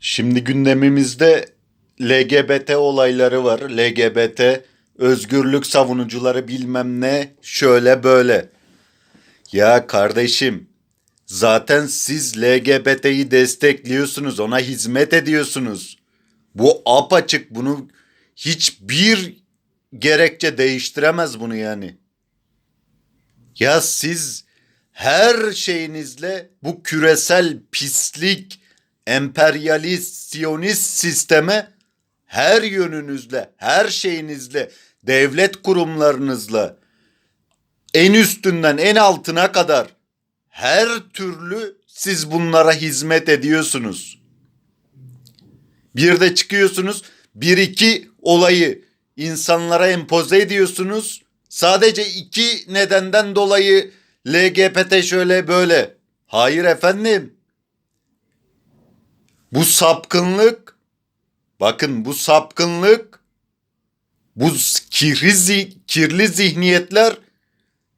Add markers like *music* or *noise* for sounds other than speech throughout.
Şimdi gündemimizde LGBT olayları var. LGBT özgürlük savunucuları bilmem ne şöyle böyle. Ya kardeşim zaten siz LGBT'yi destekliyorsunuz, ona hizmet ediyorsunuz. Bu apaçık bunu hiçbir gerekçe değiştiremez bunu yani. Ya siz her şeyinizle bu küresel pislik, emperyalist, siyonist sisteme her yönünüzle, her şeyinizle, devlet kurumlarınızla en üstünden en altına kadar her türlü siz bunlara hizmet ediyorsunuz. Bir de çıkıyorsunuz bir iki olayı insanlara empoze ediyorsunuz. Sadece iki nedenden dolayı LGBT şöyle böyle. Hayır efendim. Bu sapkınlık bakın bu sapkınlık bu kirli, kirli zihniyetler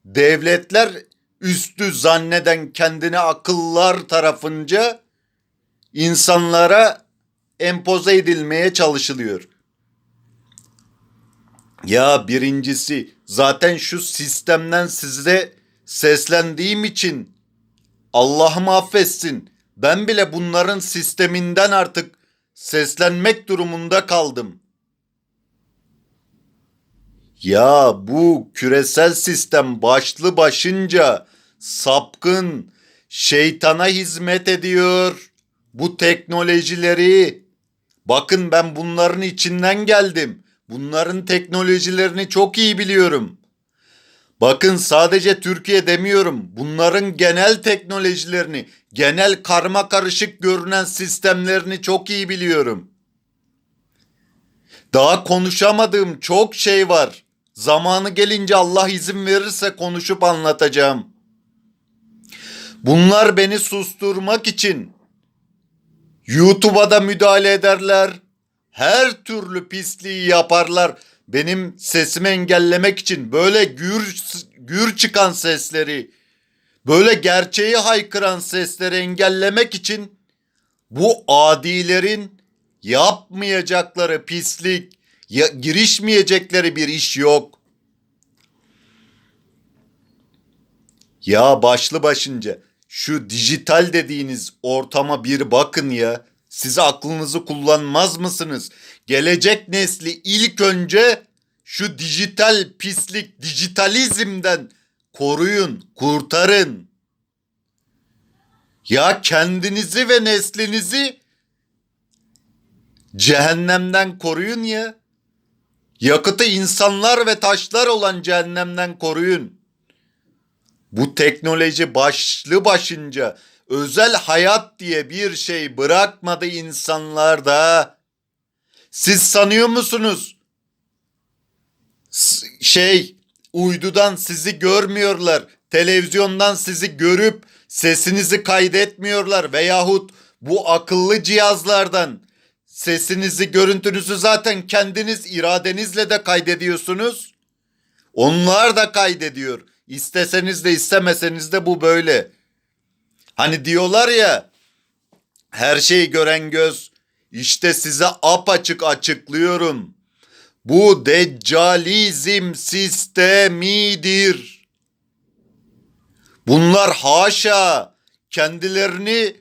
devletler üstü zanneden kendine akıllar tarafınca insanlara empoze edilmeye çalışılıyor. Ya birincisi zaten şu sistemden size seslendiğim için Allah'ım affetsin. Ben bile bunların sisteminden artık seslenmek durumunda kaldım. Ya bu küresel sistem başlı başınca sapkın, şeytana hizmet ediyor. Bu teknolojileri bakın ben bunların içinden geldim. Bunların teknolojilerini çok iyi biliyorum. Bakın sadece Türkiye demiyorum. Bunların genel teknolojilerini, genel karma karışık görünen sistemlerini çok iyi biliyorum. Daha konuşamadığım çok şey var. Zamanı gelince Allah izin verirse konuşup anlatacağım. Bunlar beni susturmak için YouTube'a da müdahale ederler. Her türlü pisliği yaparlar. Benim sesimi engellemek için böyle gür, gür çıkan sesleri, böyle gerçeği haykıran sesleri engellemek için bu adilerin yapmayacakları pislik, ya, girişmeyecekleri bir iş yok. Ya başlı başınca şu dijital dediğiniz ortama bir bakın ya. Siz aklınızı kullanmaz mısınız? Gelecek nesli ilk önce şu dijital pislik, dijitalizmden koruyun, kurtarın. Ya kendinizi ve neslinizi cehennemden koruyun ya. Yakıtı insanlar ve taşlar olan cehennemden koruyun. Bu teknoloji başlı başınca özel hayat diye bir şey bırakmadı insanlarda. Siz sanıyor musunuz? Şey uydudan sizi görmüyorlar. Televizyondan sizi görüp sesinizi kaydetmiyorlar veyahut bu akıllı cihazlardan sesinizi, görüntünüzü zaten kendiniz iradenizle de kaydediyorsunuz. Onlar da kaydediyor. İsteseniz de istemeseniz de bu böyle. Hani diyorlar ya her şeyi gören göz işte size apaçık açıklıyorum. Bu deccalizm sistemidir. Bunlar haşa kendilerini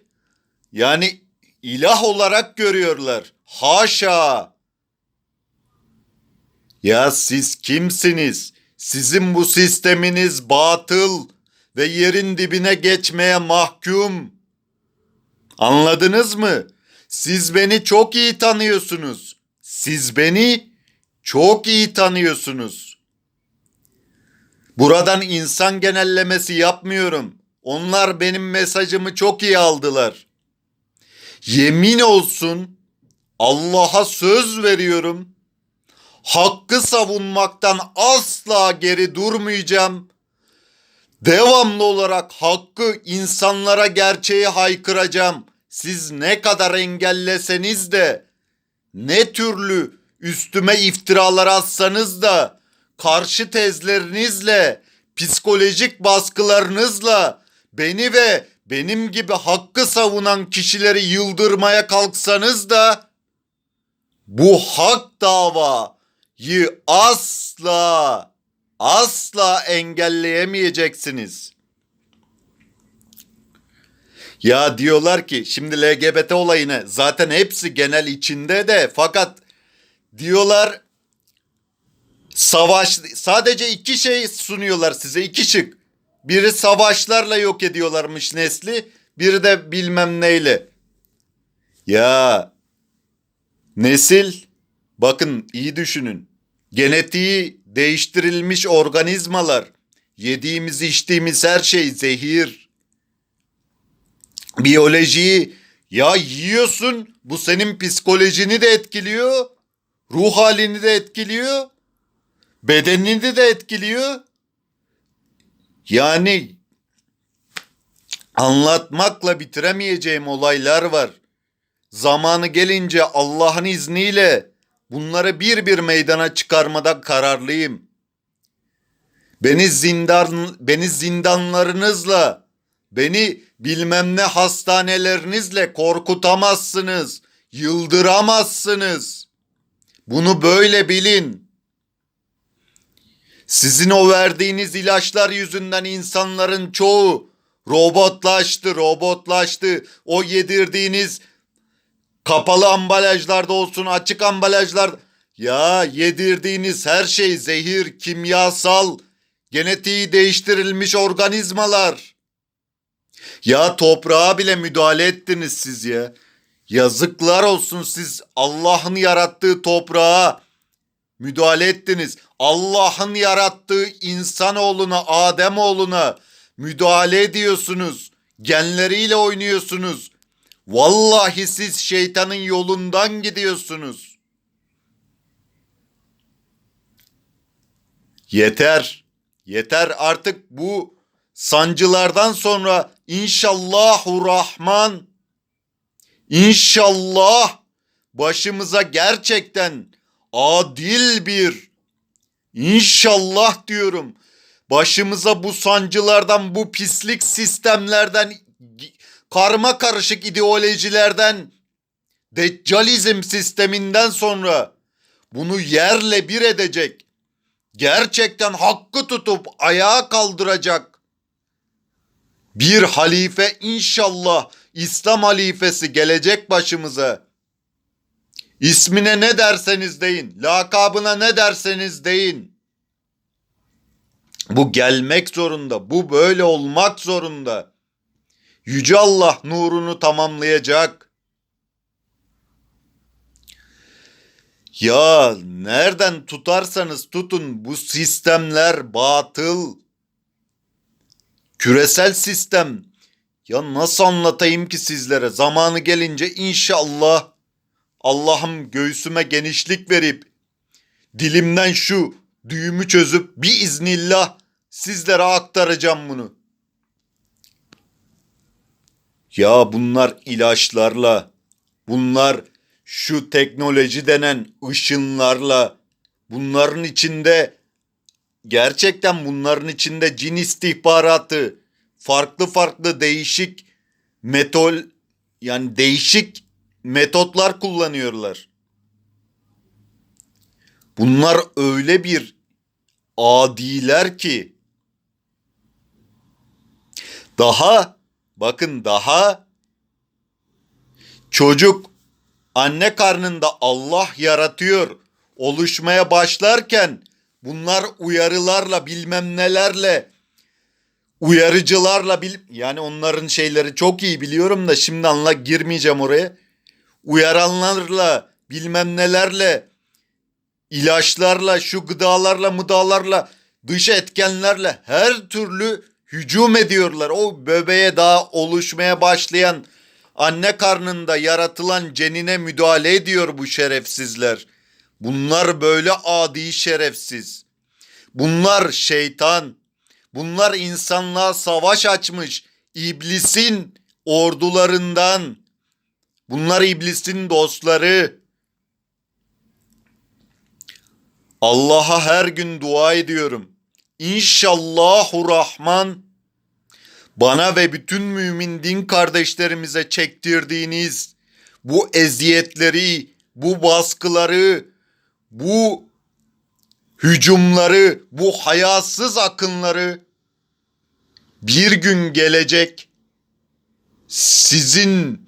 yani ilah olarak görüyorlar. Haşa. Ya siz kimsiniz? Sizin bu sisteminiz batıl ve yerin dibine geçmeye mahkum. Anladınız mı? Siz beni çok iyi tanıyorsunuz. Siz beni çok iyi tanıyorsunuz. Buradan insan genellemesi yapmıyorum. Onlar benim mesajımı çok iyi aldılar. Yemin olsun Allah'a söz veriyorum. Hakkı savunmaktan asla geri durmayacağım. Devamlı olarak hakkı insanlara gerçeği haykıracağım. Siz ne kadar engelleseniz de ne türlü üstüme iftiralar atsanız da karşı tezlerinizle, psikolojik baskılarınızla beni ve benim gibi hakkı savunan kişileri yıldırmaya kalksanız da bu hak davayı asla asla engelleyemeyeceksiniz. Ya diyorlar ki şimdi LGBT olayını zaten hepsi genel içinde de fakat diyorlar savaş sadece iki şey sunuyorlar size iki şık. Biri savaşlarla yok ediyorlarmış nesli, biri de bilmem neyle. Ya nesil bakın iyi düşünün. Genetiği değiştirilmiş organizmalar. Yediğimiz içtiğimiz her şey zehir. Biyolojiyi ya yiyorsun bu senin psikolojini de etkiliyor. Ruh halini de etkiliyor. Bedenini de etkiliyor. Yani anlatmakla bitiremeyeceğim olaylar var. Zamanı gelince Allah'ın izniyle bunları bir bir meydana çıkarmada kararlıyım. Beni zindan beni zindanlarınızla, beni bilmem ne hastanelerinizle korkutamazsınız, yıldıramazsınız. Bunu böyle bilin. Sizin o verdiğiniz ilaçlar yüzünden insanların çoğu robotlaştı, robotlaştı. O yedirdiğiniz kapalı ambalajlarda olsun, açık ambalajlar ya yedirdiğiniz her şey zehir, kimyasal, genetiği değiştirilmiş organizmalar. Ya toprağa bile müdahale ettiniz siz ya. Yazıklar olsun siz Allah'ın yarattığı toprağa müdahale ettiniz. Allah'ın yarattığı insanoğluna, Ademoğluna müdahale ediyorsunuz. Genleriyle oynuyorsunuz. Vallahi siz şeytanın yolundan gidiyorsunuz. Yeter. Yeter artık bu sancılardan sonra inşallahu rahman. İnşallah başımıza gerçekten adil bir inşallah diyorum. Başımıza bu sancılardan bu pislik sistemlerden karma karışık ideolojilerden deccalizm sisteminden sonra bunu yerle bir edecek gerçekten hakkı tutup ayağa kaldıracak bir halife inşallah İslam halifesi gelecek başımıza. İsmine ne derseniz deyin, lakabına ne derseniz deyin. Bu gelmek zorunda, bu böyle olmak zorunda. Yüce Allah nurunu tamamlayacak. Ya nereden tutarsanız tutun bu sistemler batıl. Küresel sistem. Ya nasıl anlatayım ki sizlere? Zamanı gelince inşallah Allah'ım göğsüme genişlik verip dilimden şu düğümü çözüp bir iznillah sizlere aktaracağım bunu. Ya bunlar ilaçlarla, bunlar şu teknoloji denen ışınlarla, bunların içinde gerçekten bunların içinde cin istihbaratı, farklı farklı değişik metol yani değişik metotlar kullanıyorlar. Bunlar öyle bir adiler ki daha bakın daha çocuk anne karnında Allah yaratıyor oluşmaya başlarken bunlar uyarılarla bilmem nelerle uyarıcılarla bil yani onların şeyleri çok iyi biliyorum da şimdi anla girmeyeceğim oraya. Uyaranlarla bilmem nelerle ilaçlarla şu gıdalarla mıdalarla dış etkenlerle her türlü hücum ediyorlar. O bebeğe daha oluşmaya başlayan anne karnında yaratılan cenine müdahale ediyor bu şerefsizler. Bunlar böyle adi şerefsiz. Bunlar şeytan. Bunlar insanlığa savaş açmış iblisin ordularından. Bunlar iblisin dostları. Allah'a her gün dua ediyorum. İnşallahu Rahman bana ve bütün mümin din kardeşlerimize çektirdiğiniz bu eziyetleri, bu baskıları, bu hücumları, bu hayasız akınları bir gün gelecek sizin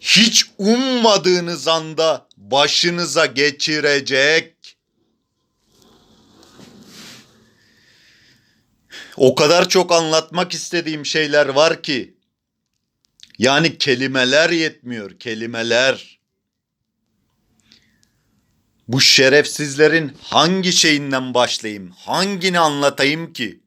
hiç ummadığınız anda başınıza geçirecek. O kadar çok anlatmak istediğim şeyler var ki. Yani kelimeler yetmiyor, kelimeler. Bu şerefsizlerin hangi şeyinden başlayayım? Hangini anlatayım ki?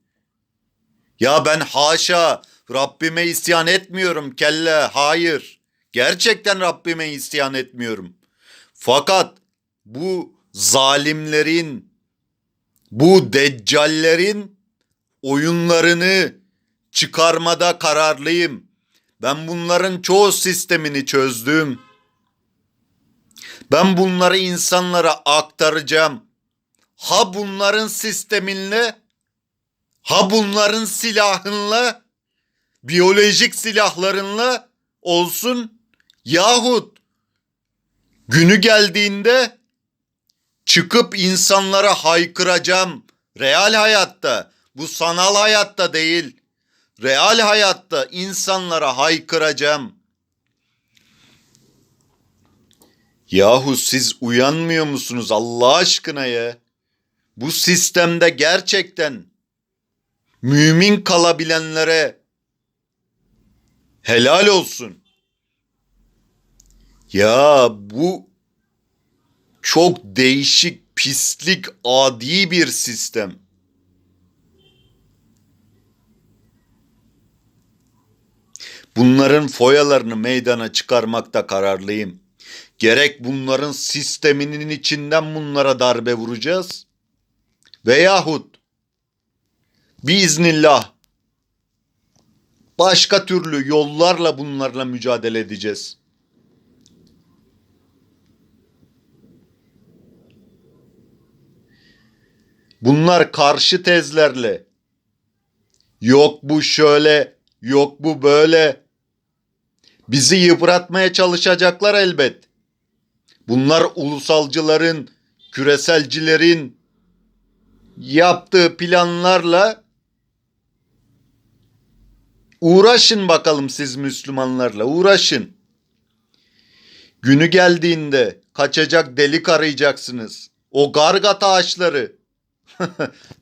Ya ben haşa Rabbime isyan etmiyorum kelle. Hayır. Gerçekten Rabbime isyan etmiyorum. Fakat bu zalimlerin, bu deccallerin oyunlarını çıkarmada kararlıyım. Ben bunların çoğu sistemini çözdüm. Ben bunları insanlara aktaracağım. Ha bunların sisteminle, ha bunların silahınla, biyolojik silahlarınla olsun yahut günü geldiğinde çıkıp insanlara haykıracağım. Real hayatta, bu sanal hayatta değil. Real hayatta insanlara haykıracağım. Yahu siz uyanmıyor musunuz Allah aşkına ya? Bu sistemde gerçekten mümin kalabilenlere helal olsun. Ya bu çok değişik, pislik, adi bir sistem. Bunların foyalarını meydana çıkarmakta kararlıyım. Gerek bunların sisteminin içinden bunlara darbe vuracağız. Veyahut biiznillah başka türlü yollarla bunlarla mücadele edeceğiz. Bunlar karşı tezlerle yok bu şöyle, yok bu böyle bizi yıpratmaya çalışacaklar elbet. Bunlar ulusalcıların, küreselcilerin yaptığı planlarla uğraşın bakalım siz Müslümanlarla uğraşın. Günü geldiğinde kaçacak delik arayacaksınız. O gargat ağaçları. *laughs*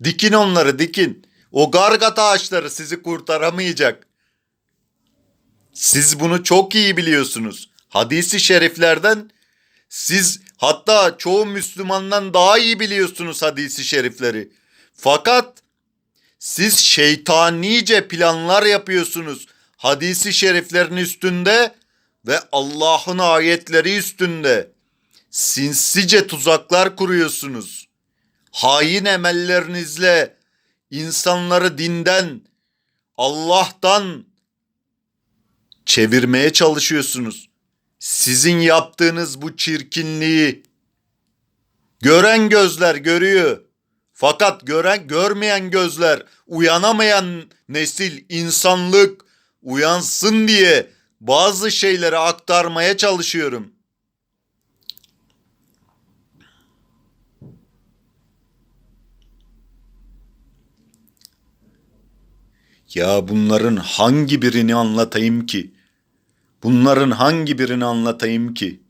dikin onları dikin. O gargat ağaçları sizi kurtaramayacak. Siz bunu çok iyi biliyorsunuz. Hadisi şeriflerden siz hatta çoğu Müslümandan daha iyi biliyorsunuz hadisi şerifleri. Fakat siz şeytanice planlar yapıyorsunuz. Hadisi şeriflerin üstünde ve Allah'ın ayetleri üstünde. Sinsice tuzaklar kuruyorsunuz. Hain emellerinizle insanları dinden, Allah'tan çevirmeye çalışıyorsunuz. Sizin yaptığınız bu çirkinliği gören gözler görüyor. Fakat gören görmeyen gözler, uyanamayan nesil, insanlık uyansın diye bazı şeyleri aktarmaya çalışıyorum. Ya bunların hangi birini anlatayım ki? Bunların hangi birini anlatayım ki?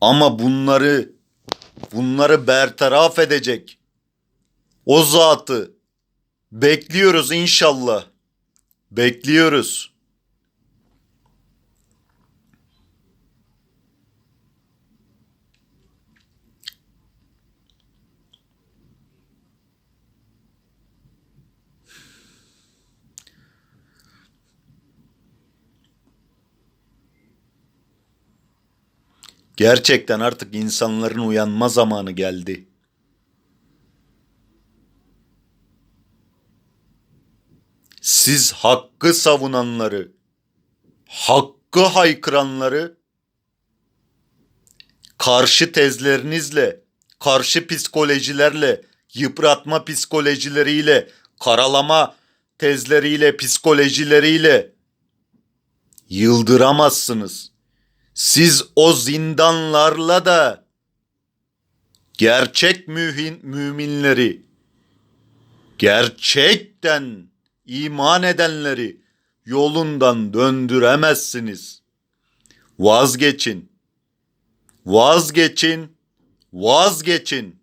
Ama bunları bunları bertaraf edecek o zatı bekliyoruz inşallah. Bekliyoruz. Gerçekten artık insanların uyanma zamanı geldi. Siz hakkı savunanları, hakkı haykıranları karşı tezlerinizle, karşı psikolojilerle, yıpratma psikolojileriyle, karalama tezleriyle, psikolojileriyle yıldıramazsınız. Siz o zindanlarla da gerçek mühin, müminleri, gerçekten iman edenleri yolundan döndüremezsiniz. Vazgeçin. Vazgeçin. Vazgeçin.